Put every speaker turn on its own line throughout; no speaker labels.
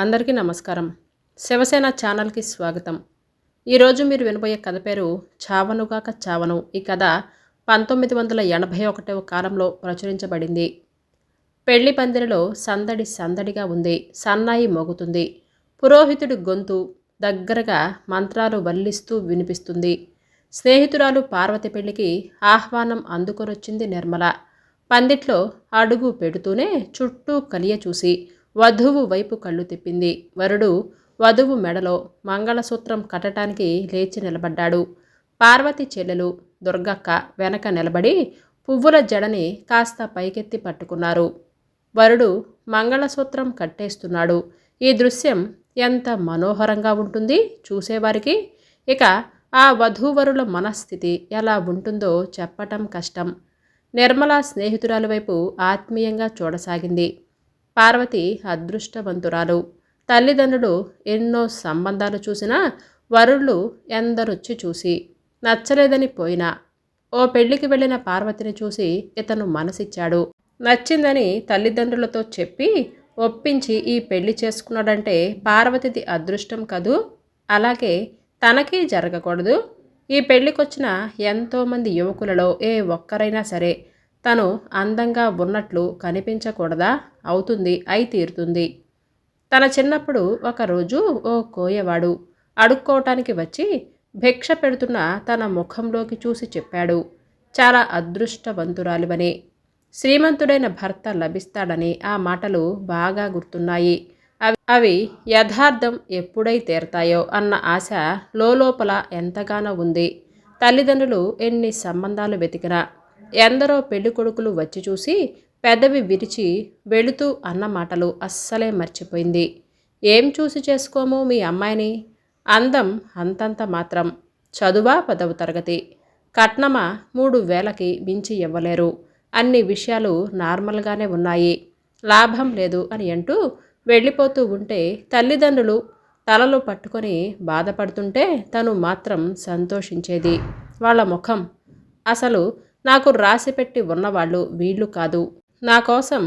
అందరికీ నమస్కారం. శివసేన ఛానల్కి స్వాగతం. ఈరోజు మీరు వినబోయే కథ పేరు చావనుగాక చావను ఈ కథ పంతొమ్మిది వందల ఎనభై ఒకటవ కాలంలో ప్రచురించబడింది. పెళ్ళి పందిరిలో సందడి సందడిగా ఉంది. సన్నాయి మోగుతుంది. పురోహితుడి గొంతు దగ్గరగా మంత్రాలు వల్లిస్తూ వినిపిస్తుంది. స్నేహితురాలు పార్వతి పెళ్ళికి ఆహ్వానం అందుకొనొచ్చింది నిర్మల. పందిట్లో అడుగు పెడుతూనే చుట్టూ కలియ చూసి వధువు వైపు కళ్ళు తిప్పింది. వరుడు వధువు మెడలో మంగళసూత్రం కట్టడానికి లేచి నిలబడ్డాడు. పార్వతి చెల్లెలు దుర్గక్క వెనక నిలబడి పువ్వుల జడని కాస్త పైకెత్తి పట్టుకున్నారు. వరుడు మంగళసూత్రం కట్టేస్తున్నాడు. ఈ దృశ్యం ఎంత మనోహరంగా ఉంటుంది చూసేవారికి. ఇక ఆ వధూవరుల మనస్థితి ఎలా ఉంటుందో చెప్పటం కష్టం. నిర్మల స్నేహితురాలి వైపు ఆత్మీయంగా చూడసాగింది. పార్వతి అదృష్టవంతురాలు. తల్లిదండ్రులు ఎన్నో సంబంధాలు చూసినా వరుళ్ళు ఎందరొచ్చి చూసి నచ్చలేదని పోయినా ఓ పెళ్ళికి వెళ్ళిన పార్వతిని చూసి ఇతను మనసిచ్చాడు. నచ్చిందని తల్లిదండ్రులతో చెప్పి ఒప్పించి ఈ పెళ్ళి చేసుకున్నాడంటే పార్వతిది అదృష్టం కదూ? అలాగే తనకి జరగకూడదు. ఈ పెళ్ళికొచ్చిన ఎంతోమంది యువకులలో ఏ ఒక్కరైనా సరే తను అందంగా ఉన్నట్లు కనిపించకూడదా? అవుతుంది అయి తీరుతుంది. తన చిన్నప్పుడు ఒకరోజు ఓ కోయవాడు అడుక్కోవటానికి వచ్చి భిక్ష పెడుతున్న తన ముఖంలోకి చూసి చెప్పాడు చాలా అదృష్టవంతురాలివని. శ్రీమంతుడైన భర్త లభిస్తాడని ఆ మాటలు బాగా గుర్తున్నాయి. అవి అవి యథార్థం ఎప్పుడై తీరతాయో అన్న ఆశ లోపల ఎంతగానో ఉంది. తల్లిదండ్రులు ఎన్ని సంబంధాలు వెతికినా ఎందరో పెళ్ళి కొడుకులు వచ్చి చూసి పెదవి విరిచి వెళుతూ అన్న మాటలు అస్సలే మర్చిపోయింది. ఏం చూసి చేసుకోము మీ అమ్మాయిని? అందం అంతంత మాత్రం చదువా పదవ తరగతి? కట్నమా మూడు వేలకి మించి ఇవ్వలేరు. అన్ని విషయాలు నార్మల్గానే ఉన్నాయి. లాభం లేదు అని అంటూ వెళ్ళిపోతూ ఉంటే తల్లిదండ్రులు తలలు పట్టుకొని బాధపడుతుంటే తను మాత్రం సంతోషించేది. వాళ్ళ ముఖం అసలు నాకు రాసిపెట్టి ఉన్నవాళ్ళు వీళ్ళు కాదు. నా కోసం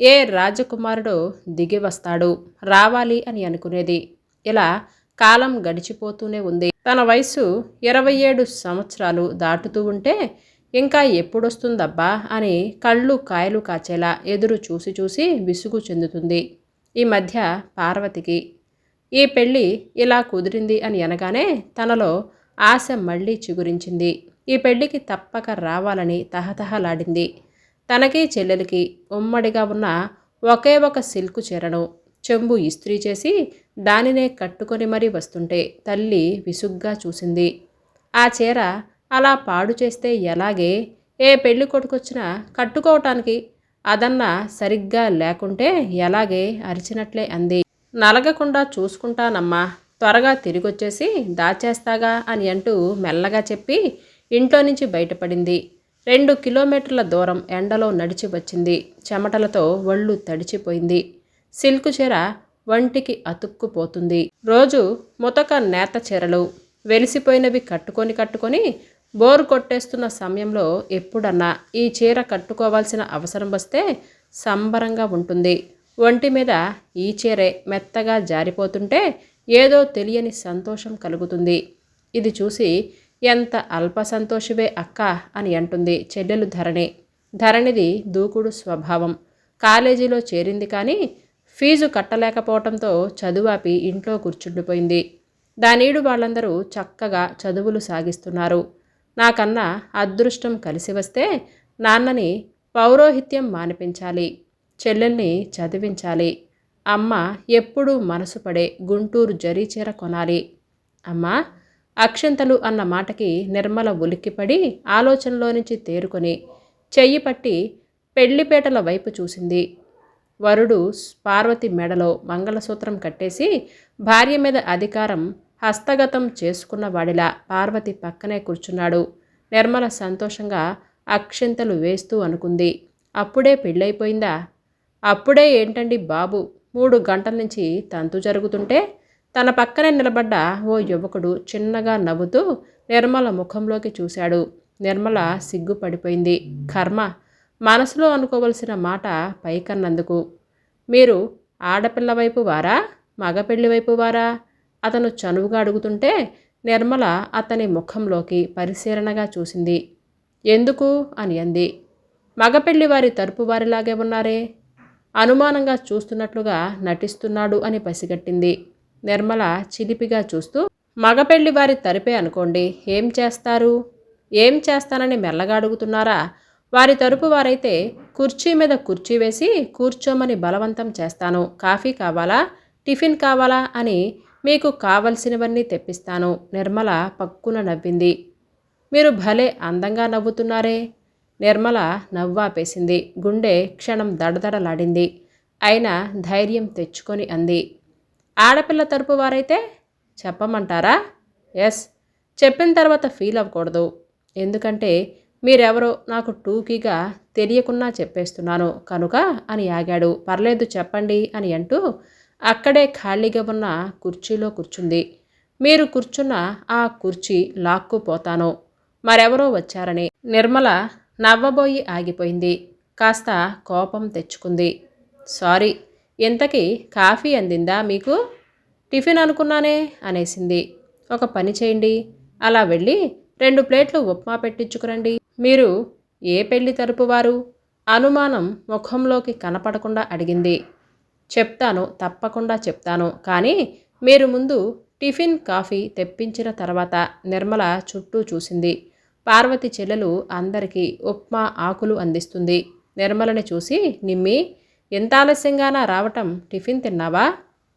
ఏ రాజకుమారుడో దిగి వస్తాడు. రావాలి అని అనుకునేది. ఇలా కాలం గడిచిపోతూనే ఉంది. తన వయసు ఇరవై ఏడు సంవత్సరాలు దాటుతూ ఉంటే ఇంకా ఎప్పుడొస్తుందబ్బా అని కళ్ళు కాయలు కాచేలా ఎదురు చూసి చూసి విసుగు చెందుతుంది. ఈ మధ్య పార్వతికి. ఈ పెళ్ళి ఇలా కుదిరింది అని అనగానే తనలో ఆశ మళ్ళీ చిగురించింది. ఈ పెళ్ళికి తప్పక రావాలని తహతహలాడింది. తనకి చెల్లెలికి ఉమ్మడిగా ఉన్న ఒకే ఒక సిల్కు చీరను చెంబు ఇస్త్రీ చేసి దానినే కట్టుకొని మరీ వస్తుంటే తల్లి విసుగ్గా చూసింది. ఆ చీర అలా పాడు చేస్తే ఎలాగే? ఏ పెళ్ళి కొడుకొచ్చినా కట్టుకోవటానికి అదన్నా సరిగ్గా లేకుంటే ఎలాగే అరిచినట్లే అంది. నలగకుండా చూసుకుంటానమ్మా త్వరగా తిరిగొచ్చేసి దాచేస్తాగా అని అంటూ మెల్లగా చెప్పి ఇంట్లో నుంచి బయటపడింది. రెండు కిలోమీటర్ల దూరం ఎండలో నడిచి వచ్చింది. చెమటలతో ఒళ్ళు తడిచిపోయింది. సిల్క్ చీర వంటికి అతుక్కుపోతుంది. రోజు ముతక నేత చీరలు వెలిసిపోయినవి కట్టుకొని కట్టుకొని బోరు కొట్టేస్తున్న సమయంలో ఎప్పుడన్నా ఈ చీర కట్టుకోవాల్సిన అవసరం వస్తే సంబరంగా ఉంటుంది. ఒంటి మీద ఈ చీరే మెత్తగా జారిపోతుంటే ఏదో తెలియని సంతోషం కలుగుతుంది. ఇది చూసి ఎంత అల్ప సంతోషవే అక్క అని అంటుంది చెల్లెలు ధరణి. ధరణిది దూకుడు స్వభావం. కాలేజీలో చేరింది కానీ ఫీజు కట్టలేకపోవడంతో చదువాపి ఇంట్లో కూర్చుండిపోయింది. దానీడు వాళ్ళందరూ చక్కగా చదువులు సాగిస్తున్నారు. నాకన్నా అదృష్టం కలిసి వస్తే నాన్నని పౌరోహిత్యం మానిపించాలి చెల్లెల్ని చదివించాలి. అమ్మ ఎప్పుడూ మనసు పడే గుంటూరు జరీచీర కొనాలి. అమ్మా అక్షంతలు అన్న మాటకి నిర్మల ఉలిక్కిపడి ఆలోచనలో నుంచి తేరుకొని చెయ్యి పట్టి పెళ్ళిపేటల వైపు చూసింది. వరుడు పార్వతి మెడలో మంగళసూత్రం కట్టేసి భార్య మీద అధికారం హస్తగతం చేసుకున్న వాడిలా పార్వతి పక్కనే కూర్చున్నాడు. నిర్మల సంతోషంగా అక్షంతలు వేస్తూ అనుకుంది. అప్పుడే పెళ్ళైపోయిందా? అప్పుడే ఏంటండి బాబు? మూడు గంటల నుంచి తంతు జరుగుతుంటే తన పక్కనే నిలబడ్డ ఓ యువకుడు చిన్నగా నవ్వుతూ నిర్మల ముఖంలోకి చూశాడు. నిర్మల సిగ్గుపడిపోయింది. కర్మ మనసులో అనుకోవలసిన మాట పైకన్నందుకు. మీరు ఆడపిల్ల వైపు వారా? మగ పెళ్ళి వైపు వారా? అతను చనువుగా అడుగుతుంటే నిర్మల అతని ముఖంలోకి పరిశీలనగా చూసింది. ఎందుకు? అని అంది. మగపెళ్ళి వారి తరపు వారిలాగే ఉన్నారే? అనుమానంగా చూస్తున్నట్లుగా నటిస్తున్నాడు అని పసిగట్టింది. నిర్మల చిలిపిగా చూస్తూ మగపెళ్ళి వారి తరిపే అనుకోండి ఏం చేస్తారు? ఏం చేస్తానని మెల్లగా అడుగుతున్నారా? వారి తరపు వారైతే కుర్చీ మీద కుర్చీ వేసి కూర్చోమని బలవంతం చేస్తాను. కాఫీ కావాలా? టిఫిన్ కావాలా? అని మీకు కావలసినవన్నీ తెప్పిస్తాను. నిర్మల పక్కున నవ్వింది. మీరు భలే అందంగా నవ్వుతున్నారే! నిర్మల నవ్వాపేసింది. గుండె క్షణం దడదడలాడింది. అయినా ధైర్యం తెచ్చుకొని అంది. ఆడపిల్ల తరపు వారైతే చెప్పమంటారా? ఎస్ చెప్పిన తర్వాత ఫీల్ అవ్వకూడదు. ఎందుకంటే మీరెవరో నాకు టూకీగా తెలియకున్నా చెప్పేస్తున్నాను. కనుక అని ఆగాడు. పర్లేదు చెప్పండి అని అంటూ అక్కడే ఖాళీగా ఉన్న కుర్చీలో కూర్చుంది. మీరు కూర్చున్న ఆ కుర్చీ లాక్కుపోతాను. మరెవరో వచ్చారని. నిర్మల నవ్వబోయి ఆగిపోయింది. కాస్త కోపం తెచ్చుకుంది. సారీ ఇంతకీ కాఫీ అందిందా మీకు? టిఫిన్ అనుకున్నానే అనేసింది. ఒక పని చేయండి. అలా వెళ్ళి రెండు ప్లేట్లు ఉప్మా పెట్టించుకురండి. మీరు ఏ పెళ్ళి తరపు వారు? అనుమానం ముఖంలోకి కనపడకుండా అడిగింది. చెప్తాను తప్పకుండా చెప్తాను. కానీ మీరు ముందు టిఫిన్ కాఫీ తెప్పించిన తర్వాత నిర్మల చుట్టూ చూసింది. పార్వతి చెల్లెలు అందరికీ ఉప్మా ఆకులు అందిస్తుంది. నిర్మలని చూసి నిమ్మి ఎంత ఆలస్యంగానా రావటం? టిఫిన్ తిన్నావా?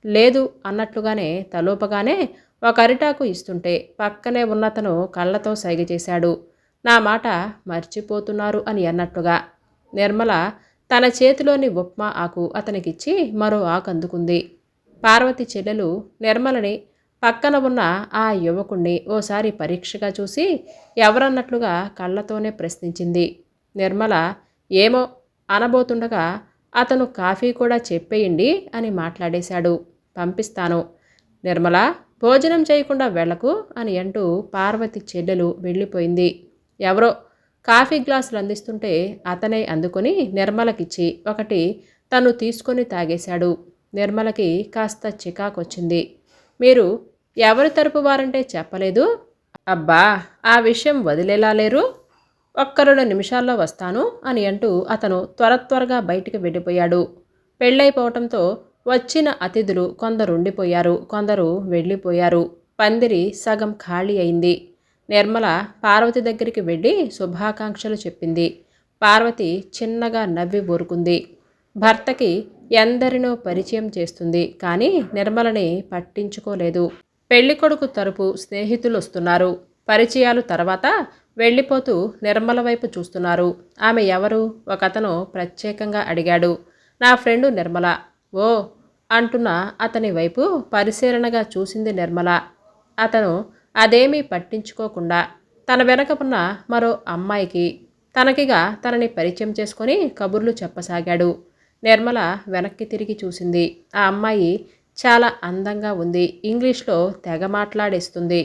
లేదు అన్నట్లుగానే తలోపగానే ఒక అరిటాకు ఇస్తుంటే పక్కనే ఉన్నతను కళ్ళతో సైగ చేశాడు. నా మాట మర్చిపోతున్నారు అని అన్నట్టుగా నిర్మల తన చేతిలోని ఉప్మా ఆకు అతనికిచ్చి మరో ఆకు అందుకుంది. పార్వతి చెల్లెలు నిర్మలని పక్కన ఉన్న ఆ యువకుణ్ణి ఓసారి పరీక్షగా చూసి ఎవరన్నట్లుగా కళ్ళతోనే ప్రశ్నించింది. నిర్మల ఏమో అనబోతుండగా అతను కాఫీ కూడా చెప్పేయండి అని మాట్లాడేశాడు. పంపిస్తాను. నిర్మల భోజనం చేయకుండా వెళ్ళకు అని అంటూ పార్వతి చెల్లెలు వెళ్ళిపోయింది. ఎవరో కాఫీ గ్లాసులు అందిస్తుంటే అతనే అందుకొని నిర్మలకిచ్చి ఒకటి తను తీసుకొని తాగేశాడు. నిర్మలకి కాస్త చికాకొచ్చింది. మీరు ఎవరి తరపు వారంటే చెప్పలేదు? అబ్బా ఆ విషయం వదిలేలా లేరు? ఒక్క రెండు నిమిషాల్లో వస్తాను అని అంటూ అతను త్వర త్వరగా బయటికి వెళ్ళిపోయాడు. పెళ్ళైపోవటంతో వచ్చిన అతిథులు కొందరు ఉండిపోయారు కొందరు వెళ్ళిపోయారు. పందిరి సగం ఖాళీ అయింది. నిర్మల పార్వతి దగ్గరికి వెళ్ళి శుభాకాంక్షలు చెప్పింది. పార్వతి చిన్నగా నవ్వి ఊరుకుంది. భర్తకి ఎందరినో పరిచయం చేస్తుంది కానీ నిర్మలని పట్టించుకోలేదు. పెళ్ళికొడుకు తరపు స్నేహితులు వస్తున్నారు పరిచయాలు తర్వాత వెళ్ళిపోతూ నిర్మల వైపు చూస్తున్నారు. ఆమె ఎవరు? ఒకతను ప్రత్యేకంగా అడిగాడు. నా ఫ్రెండు నిర్మల. ఓ! అంటున్న అతని వైపు పరిశీలనగా చూసింది నిర్మల. అతను అదేమీ పట్టించుకోకుండా తన వెనక ఉన్న మరో అమ్మాయికి తనకిగా తనని పరిచయం చేసుకొని కబుర్లు చెప్పసాగాడు. నిర్మల వెనక్కి తిరిగి చూసింది. ఆ అమ్మాయి చాలా అందంగా ఉంది. ఇంగ్లీష్లో తెగ మాట్లాడేస్తుంది.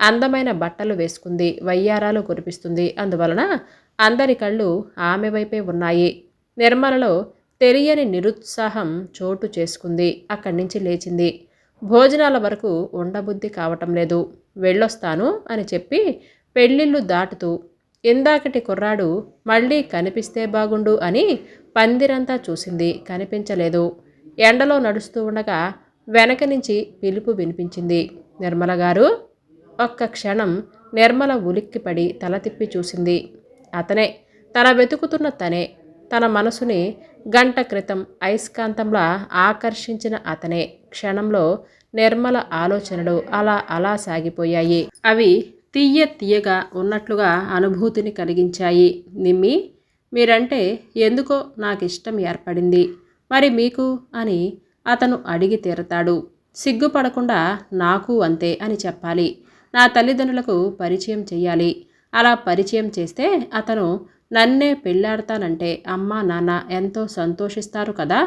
అందమైన బట్టలు వేసుకుంది వయ్యారాలు కురిపిస్తుంది. అందువలన అందరి కళ్ళు ఆమె వైపే ఉన్నాయి. నిర్మలలో తెలియని నిరుత్సాహం చోటు చేసుకుంది. అక్కడి నుంచి లేచింది. భోజనాల వరకు ఉండబుద్ధి కావటం లేదు. వెళ్ళొస్తాను అని చెప్పి పెళ్ళిళ్ళు దాటుతూ ఇందాకటి కుర్రాడు మళ్ళీ కనిపిస్తే బాగుండు అని పందిరంతా చూసింది. కనిపించలేదు. ఎండలో నడుస్తూ ఉండగా వెనక నుంచి పిలుపు వినిపించింది. నిర్మల గారు ఒక్క క్షణం నిర్మల ఉలిక్కిపడి తల తిప్పి చూసింది. అతనే తన వెతుకుతున్న తనే తన మనసుని గంట క్రితం అయస్కాంతంలా ఆకర్షించిన అతనే. క్షణంలో నిర్మల ఆలోచనలు అలా అలా సాగిపోయాయి. అవి తీయ తీయగా ఉన్నట్లుగా అనుభూతిని కలిగించాయి. నిమ్మి మీరంటే ఎందుకో నాకు ఇష్టం ఏర్పడింది. మరి మీకు? అని అతను అడిగి తీరతాడు. సిగ్గుపడకుండా నాకు అంతే అని చెప్పాలి. నా తల్లిదండ్రులకు పరిచయం చెయ్యాలి. అలా పరిచయం చేస్తే అతను నన్నే పెళ్ళాడతానంటే అమ్మ నాన్న ఎంతో సంతోషిస్తారు కదా.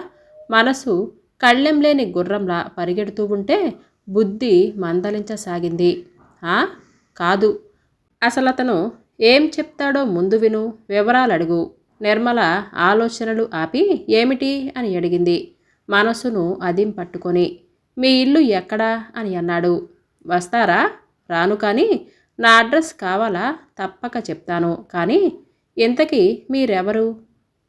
మనసు కళ్ళెం లేని గుర్రంలా పరిగెడుతూ ఉంటే బుద్ధి మందలించసాగింది. కాదు. అసలు అతను ఏం చెప్తాడో ముందు విను వివరాలు అడుగు నిర్మల ఆలోచనలు ఆపి ఏమిటి అని అడిగింది. మనసును అదిం పట్టుకొని మీ ఇల్లు ఎక్కడా అని అన్నాడు. వస్తారా? రాను కానీ నా అడ్రస్ కావాలా? తప్పక చెప్తాను. కానీ ఇంతకీ మీరెవరు?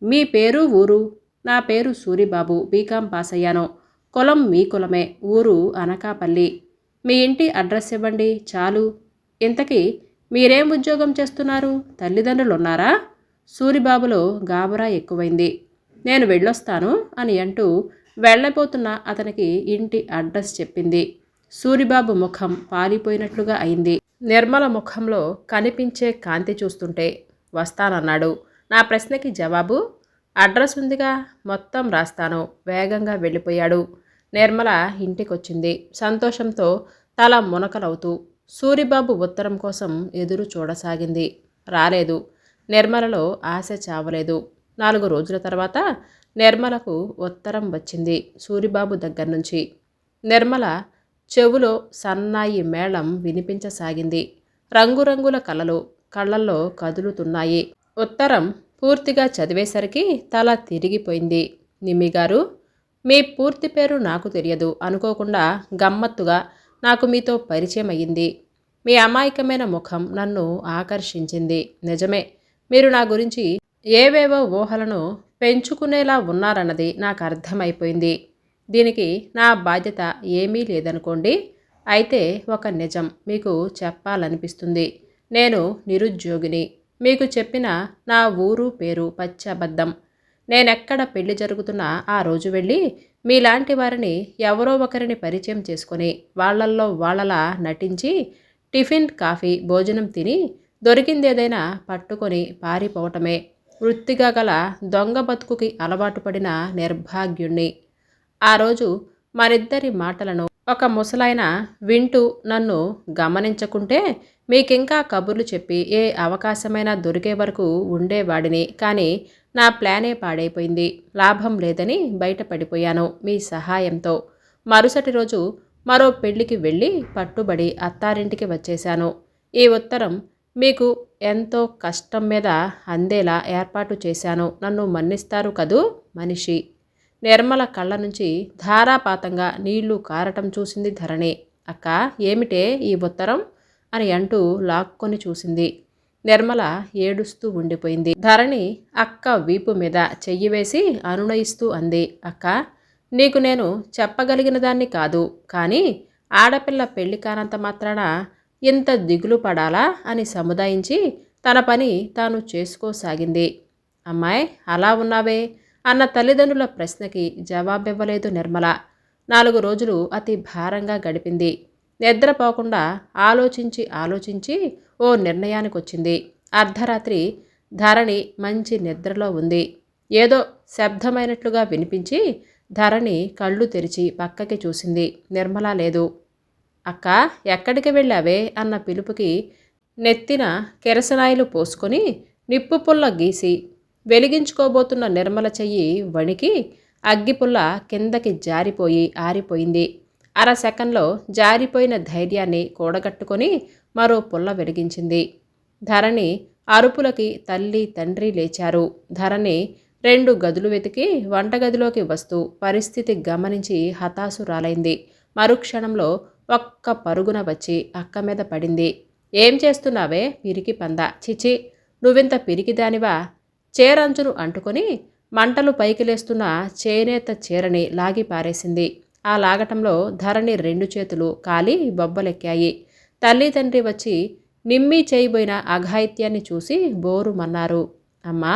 మీ పేరు ఊరు? నా పేరు సూరిబాబు. బీకాం పాస్ అయ్యాను కులం మీ కులమే. ఊరు అనకాపల్లి. మీ ఇంటి అడ్రస్ ఇవ్వండి. చాలు. ఇంతకీ మీరేం ఉద్యోగం చేస్తున్నారు? తల్లిదండ్రులు ఉన్నారా సూరిబాబులో గాబరా ఎక్కువైంది. నేను వెళ్ళొస్తాను అని అంటూ వెళ్ళబోతున్న అతనికి ఇంటి అడ్రస్ చెప్పింది. సూరిబాబు ముఖం పారిపోయినట్లుగా అయింది. నిర్మల ముఖంలో కనిపించే కాంతి చూస్తుంటే వస్తానన్నాడు. నా ప్రశ్నకి జవాబు అడ్రస్ ఉందిగా మొత్తం రాస్తాను. వేగంగా వెళ్ళిపోయాడు. నిర్మల ఇంటికొచ్చింది. సంతోషంతో తల మునకలవుతూ సూరిబాబు ఉత్తరం కోసం ఎదురు చూడసాగింది. రాలేదు. నిర్మలలో ఆశ చావలేదు. నాలుగు రోజుల తర్వాత నిర్మలకు ఉత్తరం వచ్చింది సూరిబాబు దగ్గర నుంచి నిర్మల చెవులో సన్నాయి మేళం వినిపించసాగింది. రంగురంగుల కళలు కళ్ళల్లో కదులుతున్నాయి. ఉత్తరం పూర్తిగా చదివేసరికి తల తిరిగిపోయింది. నిమ్మిగారు మీ పూర్తి పేరు నాకు తెలియదు. అనుకోకుండా గమ్మత్తుగా నాకు మీతో పరిచయం అయ్యింది మీ అమాయకమైన ముఖం నన్ను ఆకర్షించింది. నిజమే మీరు నా గురించి ఏవేవో ఊహలను పెంచుకునేలా ఉన్నారన్నది నాకు అర్థమైపోయింది. దీనికి నా బాధ్యత ఏమీ లేదనుకోండి. అయితే ఒక నిజం మీకు చెప్పాలనిపిస్తుంది. నేను నిరుద్యోగిని. మీకు చెప్పిన నా ఊరు పేరు పచ్చబద్ధం. నేనెక్కడ పెళ్ళి జరుగుతున్న ఆ రోజు వెళ్ళి మీలాంటి వారిని ఎవరో ఒకరిని పరిచయం చేసుకొని వాళ్ళల్లో వాళ్ళలా నటించి టిఫిన్ కాఫీ భోజనం తిని దొరికిందేదైనా పట్టుకొని పారిపోవటమే. వృత్తిగా గల దొంగ బతుకుకి అలవాటు పడిన నిర్భాగ్యుణ్ణి. ఆ రోజు మరిద్దరి మాటలను ఒక ముసలాయన వింటూ నన్ను గమనించకుంటే మీకింకా కబుర్లు చెప్పి ఏ అవకాశమైనా దొరికే వరకు ఉండేవాడిని. కానీ నా ప్లానే పాడైపోయింది. లాభం లేదని బయటపడిపోయాను మీ సహాయంతో. మరుసటి రోజు మరో పెళ్ళికి వెళ్ళి పట్టుబడి అత్తారింటికి వచ్చేశాను. ఈ ఉత్తరం మీకు ఎంతో కష్టం మీద అందేలా ఏర్పాటు చేశాను. నన్ను మన్నిస్తారు కదూ మనిషి? నిర్మల కళ్ళ నుంచి ధారాపాతంగా నీళ్ళు కారటం చూసింది ధరణి. అక్క ఏమిటే ఈ ఉత్తరం అని అంటూ లాక్కొని చూసింది. నిర్మల ఏడుస్తూ ఉండిపోయింది. ధరణి అక్క వీపు మీద చెయ్యి వేసి అనునయిస్తూ అంది. అక్క నీకు నేను చెప్పగలిగిన దాన్ని కాదు. కానీ ఆడపిల్ల పెళ్ళి కానంత మాత్రాన ఇంత దిగులు పడాలా అని సముదాయించి తన పని తాను చేసుకోసాగింది. అమ్మాయి అలా ఉన్నావే. అన్న తల్లిదండ్రుల ప్రశ్నకి జవాబివ్వలేదు నిర్మల. నాలుగు రోజులు అతి భారంగా గడిపింది. నిద్రపోకుండా ఆలోచించి ఆలోచించి ఓ నిర్ణయానికి వచ్చింది అర్ధరాత్రి ధరణి మంచి నిద్రలో ఉంది. ఏదో శబ్దమైనట్లుగా వినిపించి ధరణి కళ్ళు తెరిచి పక్కకి చూసింది. నిర్మల లేదు. అక్క ఎక్కడికి వెళ్ళావే? అన్న పిలుపుకి నెత్తిన కెరసనాయిలు పోసుకొని నిప్పు పుల్ల గీసి వెలిగించుకోబోతున్న నిర్మల చెయ్యి వణికి అగ్గిపుల్ల కిందకి జారిపోయి ఆరిపోయింది. అర సెకండ్లో జారిపోయిన ధైర్యాన్ని కూడగట్టుకొని మరో పుల్ల వెలిగించింది. ధరణి అరుపులకి తల్లి తండ్రి లేచారు. ధరణి రెండు గదులు వెతికి వంటగదిలోకి వస్తూ పరిస్థితి గమనించి హతాశురాలైంది. మరుక్షణంలో ఒక్క పరుగున వచ్చి అక్క మీద పడింది. ఏం చేస్తున్నావే? పిరికి పంద. చిచి నువ్వింత పిరికిదానివా? చేరంచును అంటుకొని మంటలు పైకి లేస్తున్న చేనేత చీరని లాగి పారేసింది. ఆ లాగటంలో ధరణి రెండు చేతులు కాలి బొబ్బలెక్కాయి. తల్లి తండ్రి వచ్చి నిమ్మి చేయబోయిన అఘాయిత్యాన్ని చూసి బోరుమన్నారు అమ్మా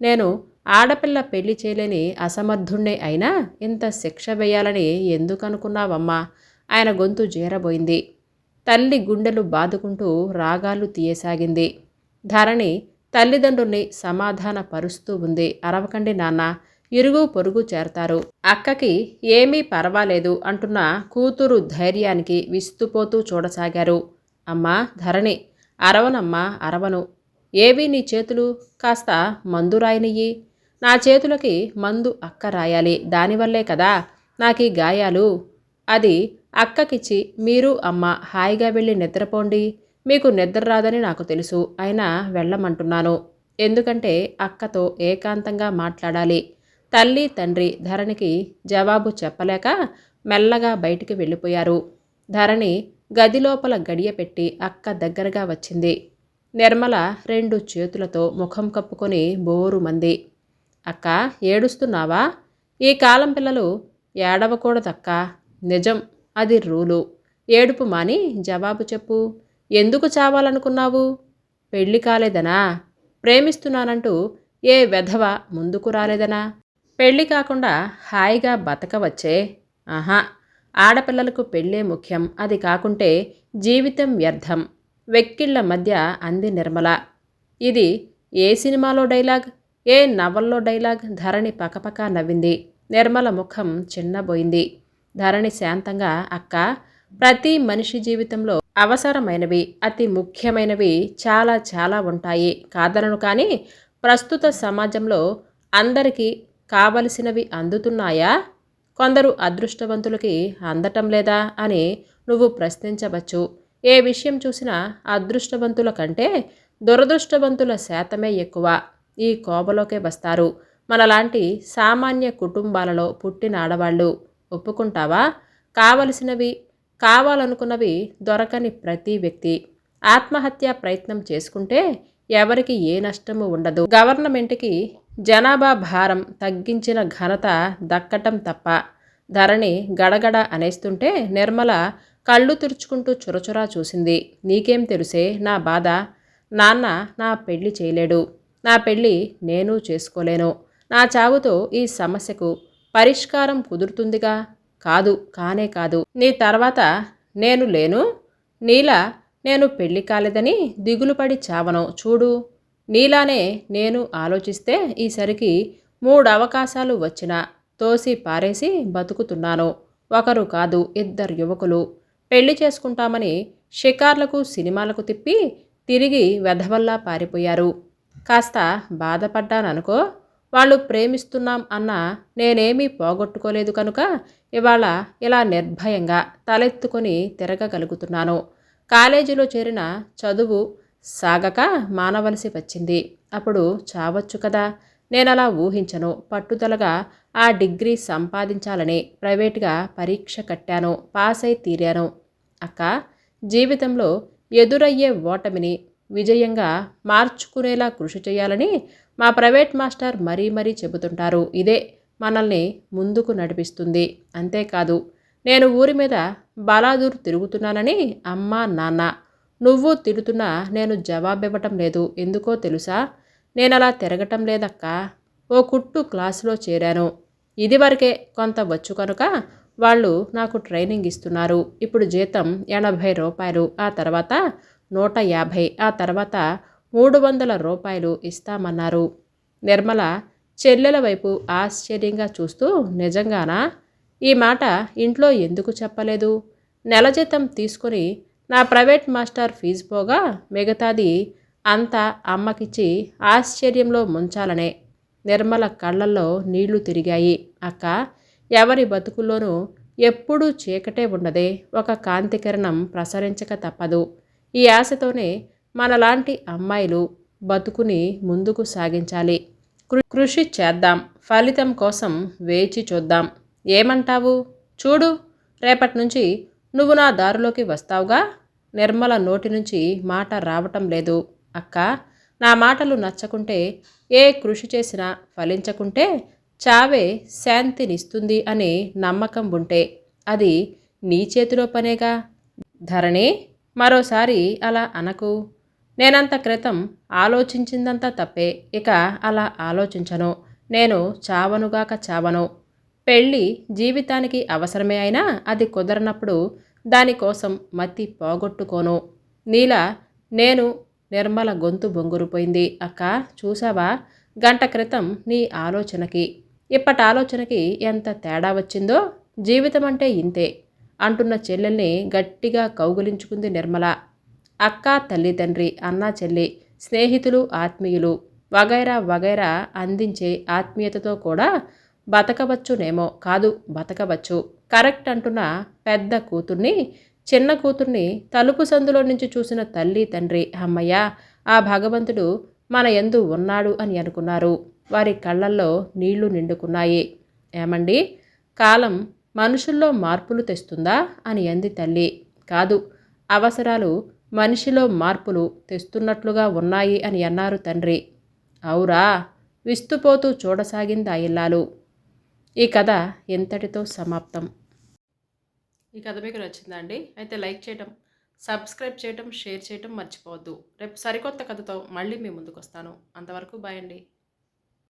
నేను ఆడపిల్ల పెళ్ళి చేయలేని అసమర్థుణ్ణే అయినా ఇంత శిక్ష వేయాలని ఎందుకు అనుకున్నావమ్మా ఆయన గొంతు జీరబోయింది. తల్లి గుండెలు బాదుకుంటూ రాగాలు తీయసాగింది. ధరణి తల్లిదండ్రుల్ని సమాధాన పరుస్తూ ఉంది. అరవకండి నాన్న ఇరుగు పొరుగు చేరతారు. అక్కకి ఏమీ పర్వాలేదు అంటున్న కూతురు ధైర్యానికి విస్తుపోతూ చూడసాగారు. అమ్మా ధరణి అరవనమ్మా అరవను ఏవి నీ చేతులు? కాస్త మందు రాయనియ్యి. నా చేతులకి మందు అక్క రాయాలి దానివల్లే కదా నాకు ఈ గాయాలు. అది అక్కకిచ్చి మీరు అమ్మ హాయిగా వెళ్ళి నిద్రపోండి. మీకు నిద్ర రాదని నాకు తెలుసు అయినా వెళ్ళమంటున్నాను. ఎందుకంటే అక్కతో ఏకాంతంగా మాట్లాడాలి. తల్లి తండ్రి ధరణికి జవాబు చెప్పలేక మెల్లగా బయటికి వెళ్ళిపోయారు. ధరణి గదిలోపల గడియపెట్టి అక్క దగ్గరగా వచ్చింది. నిర్మల రెండు చేతులతో ముఖం కప్పుకొని బోరు మంది. అక్క ఏడుస్తున్నావా? ఈ కాలం పిల్లలు ఏడవకూడదక్క. నిజం అది రూలు. ఏడుపు మాని జవాబు చెప్పు. ఎందుకు చావాలనుకున్నావు? పెళ్ళి కాలేదనా? ప్రేమిస్తున్నానంటూ ఏ వెధవ ముందుకు రాలేదనా? పెళ్ళి కాకుండా హాయిగా బతకవచ్చే? ఆహా ఆడపిల్లలకు పెళ్ళే ముఖ్యం. అది కాకుంటే జీవితం వ్యర్థం. వెక్కిళ్ళ మధ్య అంది నిర్మల. ఇది ఏ సినిమాలో డైలాగ్? ఏ నవల్లో డైలాగ్? ధరణి పకపక నవ్వింది. నిర్మల ముఖం చిన్నబోయింది. ధరణి శాంతంగా అక్క ప్రతి మనిషి జీవితంలో అవసరమైనవి అతి ముఖ్యమైనవి చాలా చాలా ఉంటాయి. కాదనను కానీ ప్రస్తుత సమాజంలో అందరికీ కావలసినవి అందుతున్నాయా? కొందరు అదృష్టవంతులకి అందటం లేదా అని నువ్వు ప్రశ్నించవచ్చు. ఏ విషయం చూసినా అదృష్టవంతుల కంటే దురదృష్టవంతుల శాతమే ఎక్కువ. ఈ కోబలోకే వస్తారు. మనలాంటి సామాన్య కుటుంబాలలో పుట్టిన ఆడవాళ్ళు ఒప్పుకుంటావా? కావలసినవి కావాలనుకున్నవి దొరకని ప్రతి వ్యక్తి. ఆత్మహత్య ప్రయత్నం చేసుకుంటే ఎవరికి ఏ నష్టము ఉండదు. గవర్నమెంట్కి జనాభా భారం తగ్గించిన ఘనత దక్కటం తప్ప. ధరణి గడగడ అనేస్తుంటే నిర్మల కళ్ళు తుడుచుకుంటూ చురచురా చూసింది. నీకేం తెలుసే? నా బాధ. నాన్న నా పెళ్ళి చేయలేడు. నా పెళ్ళి నేను చేసుకోలేను. నా చావుతో ఈ సమస్యకు పరిష్కారం కుదురుతుందిగా? కాదు కానే కాదు. నీ తర్వాత నేను లేను నీలా నేను పెళ్ళి కాలేదని దిగులుపడి చావను. చూడు నీలానే నేను ఆలోచిస్తే ఈసరికి మూడు అవకాశాలు వచ్చినా తోసి పారేసి బతుకుతున్నాను. ఒకరు కాదు ఇద్దరు యువకులు. పెళ్ళి చేసుకుంటామని షికార్లకు సినిమాలకు తిప్పి తిరిగి వెధవల్లా పారిపోయారు. కాస్త బాధపడ్డాననుకో వాళ్ళు ప్రేమిస్తున్నాం అన్న నేనేమీ పోగొట్టుకోలేదు కనుక ఇవాళ ఇలా నిర్భయంగా తలెత్తుకొని తిరగగలుగుతున్నాను. కాలేజీలో చేరిన చదువు సాగక మానవలసి వచ్చింది. అప్పుడు చావచ్చు కదా. నేను అలా ఊహించను. పట్టుదలగా ఆ డిగ్రీ సంపాదించాలని ప్రైవేట్గా పరీక్ష కట్టాను. పాస్ అయి తీరాను. అక్క జీవితంలో ఎదురయ్యే ఓటమిని విజయంగా మార్చుకునేలా కృషి చేయాలని మా ప్రైవేట్ మాస్టర్ మరీ మరీ చెబుతుంటారు. ఇదే మనల్ని ముందుకు నడిపిస్తుంది. అంతేకాదు నేను ఊరి మీద బాలాదూర్ తిరుగుతున్నానని అమ్మ నాన్న నువ్వు తిడుతున్నా నేను జవాబివ్వటం లేదు. ఎందుకో తెలుసా? నేను అలా తిరగటం లేదక్క. ఓ కుట్టు క్లాసులో చేరాను. ఇదివరకే కొంత వచ్చు కనుక వాళ్ళు నాకు ట్రైనింగ్ ఇస్తున్నారు. ఇప్పుడు జీతం ఎనభై రూపాయలు. ఆ తర్వాత నూట యాభై. ఆ తర్వాత మూడు వందల రూపాయలు ఇస్తామన్నారు. నిర్మల చెల్లెల వైపు ఆశ్చర్యంగా చూస్తూ నిజంగానా? ఈ మాట ఇంట్లో ఎందుకు చెప్పలేదు? నెల జీతం తీసుకొని నా ప్రైవేట్ మాస్టర్ ఫీజు పోగా మిగతాది అంతా అమ్మకిచ్చి ఆశ్చర్యంలో ముంచాలనే. నిర్మల కళ్ళల్లో నీళ్ళు తిరిగాయి. అక్క ఎవరి బతుకుల్లోనూ ఎప్పుడూ చీకటే ఉండదే. ఒక కాంతికిరణం ప్రసరించక తప్పదు. ఈ ఆశతోనే మనలాంటి అమ్మాయిలు బతుకుని ముందుకు సాగించాలి. కృషి చేద్దాం. ఫలితం కోసం వేచి చూద్దాం. ఏమంటావు? చూడు రేపటి నుంచి నువ్వు నా దారిలోకి వస్తావుగా? నిర్మల నోటి నుంచి మాట రావటం లేదు. అక్క నా మాటలు నచ్చకుంటే ఏ కృషి చేసినా ఫలించకుంటే చావే శాంతినిస్తుంది అని నమ్మకం ఉంటే అది నీ చేతిలో పనేగా? ధరణి మరోసారి అలా అనకు. నేనంత క్రితం ఆలోచించిందంతా తప్పే ఇక అలా ఆలోచించను. నేను చావనుగాక చావను. పెళ్ళి జీవితానికి అవసరమే అయినా అది కుదరనప్పుడు దానికోసం మతి పోగొట్టుకోను. నీలా నేను నిర్మల గొంతు బొంగురుపోయింది. అక్క చూసావా గంట క్రితం నీ ఆలోచనకి. ఇప్పటి ఆలోచనకి ఎంత తేడా వచ్చిందో జీవితం అంటే ఇంతే అంటున్న చెల్లెల్ని గట్టిగా కౌగులించుకుంది నిర్మల. అక్క తల్లిదండ్రి అన్న చెల్లి స్నేహితులు ఆత్మీయులు వగైరా వగైరా అందించే ఆత్మీయతతో కూడా బతకవచ్చునేమో. కాదు బతకవచ్చు. కరెక్ట్ అంటున్న పెద్ద కూతుర్ని చిన్న కూతుర్ని తలుపు సందులో నుంచి చూసిన తల్లి తండ్రి అమ్మయ్య ఆ భగవంతుడు మన ఎందు ఉన్నాడు అని అనుకున్నారు. వారి కళ్ళల్లో నీళ్ళు నిండుకున్నాయి. ఏమండి? కాలం మనుషుల్లో మార్పులు తెస్తుందా అని అంది తల్లి. కాదు అవసరాలు మనిషిలో మార్పులు తెస్తున్నట్లుగా ఉన్నాయి అని అన్నారు తండ్రి. అవురా విస్తుపోతూ చూడసాగింది ఆ ఇల్లాలు. ఈ కథ ఎంతటితో సమాప్తం. ఈ కథ మీకు నచ్చిందా అండి అయితే లైక్ చేయటం సబ్స్క్రైబ్ చేయటం షేర్ చేయటం మర్చిపోవద్దు. రేపు సరికొత్త కథతో మళ్ళీ మీ ముందుకు వస్తాను అంతవరకు బాయ్ అండి.